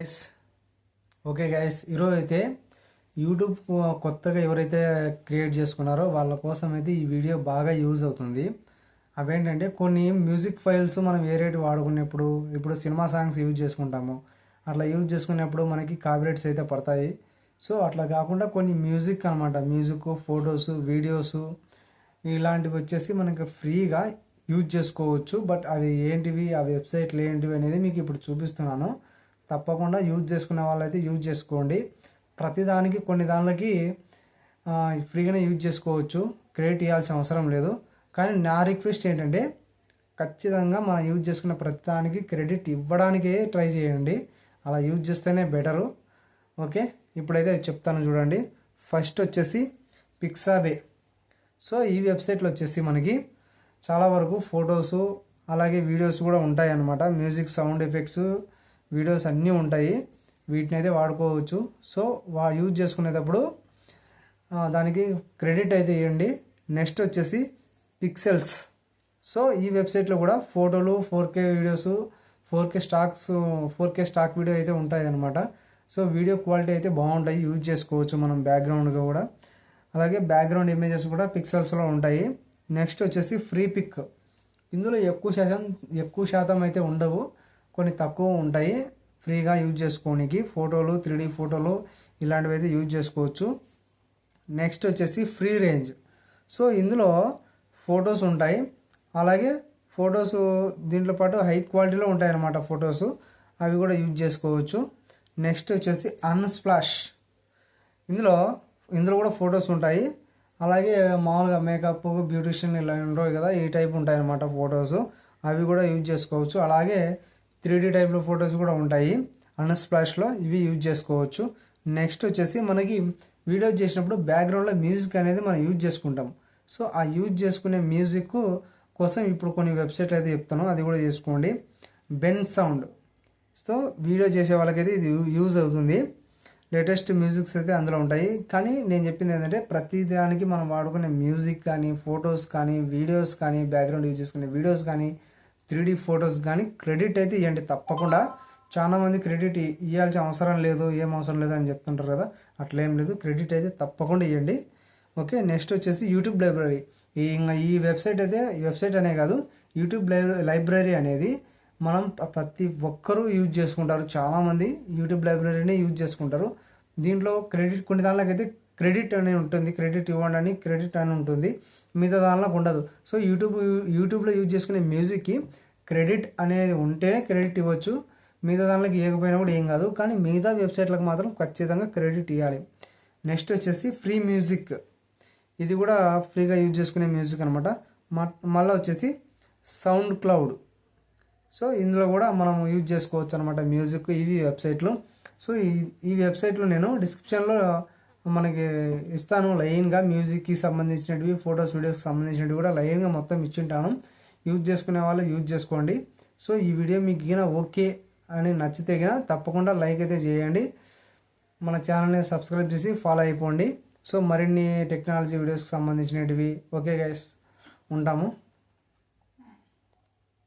Guys okay guys ఈరోజు అయితే YouTube కొత్తగా ఎవరైతే క్రియేట్ చేసుకున్నారో వాళ్ళ కోసం అయితే ఈ వీడియో బాగా యూజ్ అవుతుంది. అవేంటంటే కొన్ని మ్యూజిక్ ఫైల్స్ మనం వేరేటి వాడుకునేప్పుడు ఇప్పుడు సినిమా సాంగ్స్ యూజ్ చేసుకుంటాము. అట్లా యూజ్ చేసుకునేప్పుడు మనకి కాపీరైట్స్ అయితే పడతాయి. సో అట్లా కాకుండా కొన్ని మ్యూజిక్ అనమాట మ్యూజిక్ ఫొటోస్ వీడియోస్ ఇలాంటివి వచ్చేసి మనకి ఫ్రీగా యూజ్ చేసుకోవచ్చు. బట్ అవి ఏంటివి? ఆ వెబ్సైట్లు ఏంటివి అనేది మీకు ఇప్పుడు చూపిస్తున్నాను. తప్పకుండా యూజ్ చేసుకునే వాళ్ళైతే యూజ్ చేసుకోండి. ప్రతిదానికి కొన్ని దానిలకి ఫ్రీగానే యూజ్ చేసుకోవచ్చు. క్రియేట్ చేయాల్సిన అవసరం లేదు. కానీ నా రిక్వెస్ట్ ఏంటంటే ఖచ్చితంగా మనం యూజ్ చేసుకున్న ప్రతిదానికి క్రెడిట్ ఇవ్వడానికే ట్రై చేయండి. అలా యూజ్ చేస్తేనే బెటరు. ఓకే? ఇప్పుడైతే చెప్తాను చూడండి. ఫస్ట్ వచ్చేసి పిక్సాబే సో ఈ వెబ్సైట్లో వచ్చేసి మనకి చాలా వరకు ఫొటోస్ అలాగే వీడియోస్ కూడా ఉంటాయి అన్నమాట మ్యూజిక్ సౌండ్ ఎఫెక్ట్స్ వీడియోస్ అన్నీ ఉంటాయి. వీటిని అయితే వాడుకోవచ్చు. సో వా యూజ్ చేసుకునేటప్పుడు దానికి క్రెడిట్ అయితే ఇవ్వండి. నెక్స్ట్ వచ్చేసి పిక్సెల్స్. సో ఈ వెబ్సైట్లో కూడా ఫోటోలు four K videos four K stocks four K stock video అయితే ఉంటాయి అనమాట సో వీడియో క్వాలిటీ అయితే బాగుంటాయి. యూజ్ చేసుకోవచ్చు మనం బ్యాక్గ్రౌండ్గా కూడా. అలాగే బ్యాక్గ్రౌండ్ ఇమేజెస్ కూడా పిక్సెల్స్లో ఉంటాయి. నెక్స్ట్ వచ్చేసి ఫ్రీ పిక్. ఇందులో ఎక్కువ శాతం ఎక్కువ శాతం అయితే ఉండవు. కొన్ని తక్కువ ఉంటాయి. ఫ్రీగా యూజ్ చేసుకోనికి ఫోటోలు త్రీ ఫోటోలు ఇలాంటివి అయితే యూజ్ చేసుకోవచ్చు. నెక్స్ట్ వచ్చేసి ఫ్రీ రేంజ్. సో ఇందులో ఫొటోస్ ఉంటాయి. అలాగే ఫొటోస్ దీంట్లో పాటు హై క్వాలిటీలో ఉంటాయి అన్నమాట ఫొటోస్. అవి కూడా యూజ్ చేసుకోవచ్చు. నెక్స్ట్ వచ్చేసి అన్స్ప్లాష్. ఇందులో ఇందులో కూడా ఫొటోస్ ఉంటాయి. అలాగే మామూలుగా మేకప్ బ్యూటిషియన్ ఇలా ఉండవు కదా ఈ టైప్ ఉంటాయి అన్నమాట ఫొటోస్. అవి కూడా యూజ్ చేసుకోవచ్చు. అలాగే త్రీ డీ టైప్లో ఫొటోస్ కూడా ఉంటాయి. అన్స్ప్లాష్లో ఇవి యూజ్ చేసుకోవచ్చు. నెక్స్ట్ వచ్చేసి మనకి వీడియో చేసినప్పుడు బ్యాక్గ్రౌండ్లో మ్యూజిక్ అనేది మనం యూజ్ చేసుకుంటాం. సో ఆ యూజ్ చేసుకునే మ్యూజిక్ కోసం ఇప్పుడు కొన్ని వెబ్సైట్ అయితే చెప్తాను. అది కూడా చేసుకోండి. బెన్ సౌండ్ సో వీడియో చేసే వాళ్ళకైతే ఇది యూజ్ అవుతుంది. లేటెస్ట్ మ్యూజిక్స్ అయితే అందులో ఉంటాయి. కానీ నేను చెప్పింది ఏంటంటే ప్రతి దానికి మనం వాడుకునే మ్యూజిక్ కానీ ఫొటోస్ కానీ వీడియోస్ కానీ బ్యాక్గ్రౌండ్ యూజ్ చేసుకునే వీడియోస్ కానీ త్రీ డీ ఫొటోస్ కానీ క్రెడిట్ అయితే ఇవ్వండి తప్పకుండా. చాలా మంది క్రెడిట్ ఇవ్వాల్సిన అవసరం లేదు ఏం అవసరం లేదు అని చెప్తుంటారు కదా. అట్లా ఏం లేదు. క్రెడిట్ అయితే తప్పకుండా ఇవ్వండి ఓకే నెక్స్ట్ వచ్చేసి యూట్యూబ్ లైబ్రరీ. ఈ ఇంకా ఈ వెబ్సైట్ అయితే వెబ్సైట్ అనే కాదు యూట్యూబ్ లైబ్రరీ అనేది మనం ప్రతి ఒక్కరూ యూజ్ చేసుకుంటారు. చాలామంది యూట్యూబ్ లైబ్రరీనే యూజ్ చేసుకుంటారు. దీంట్లో క్రెడిట్ కొన్ని దానిలోకైతే క్రెడిట్ అని ఉంటుంది క్రెడిట్ ఇవ్వండి అని క్రెడిట్ అని ఉంటుంది. మిగతా దానిలో ఉండదు. సో యూట్యూబ్ యూట్యూబ్లో యూజ్ చేసుకునే మ్యూజిక్కి క్రెడిట్ అనేది ఉంటేనే క్రెడిట్ ఇవ్వచ్చు. మిగతా దానిలోకి ఇవ్వకపోయినా కూడా ఏం కాదు. కానీ మిగతా వెబ్సైట్లకు మాత్రం ఖచ్చితంగా క్రెడిట్ ఇవ్వాలి నెక్స్ట్ వచ్చేసి ఫ్రీ మ్యూజిక్. ఇది కూడా ఫ్రీగా యూజ్ చేసుకునే మ్యూజిక్ అనమాట మళ్ళీ వచ్చేసి సౌండ్ క్లౌడ్. సో ఇందులో కూడా మనం యూజ్ చేసుకోవచ్చు అనమాట మ్యూజిక్ ఇవి వెబ్సైట్లు. సో ఈ ఈ వెబ్సైట్లో నేను డిస్క్రిప్షన్లో మనకి ఇస్తాను లైన్గా మ్యూజిక్కి సంబంధించినవి ఫొటోస్ వీడియోస్కి సంబంధించినవి కూడా లైన్గా మొత్తం ఇచ్చింటాను. యూజ్ చేసుకునే వాళ్ళు యూజ్ చేసుకోండి. సో ఈ వీడియో మీకు గిన ఓకే అని నచ్చితే గిన తప్పకుండా లైక్ అయితే చేయండి. మన ఛానల్ని సబ్స్క్రైబ్ చేసి ఫాలో అయిపోండి. సో మరిన్ని టెక్నాలజీ వీడియోస్కి సంబంధించినవి ఓకే గైస్. ఉంటాము.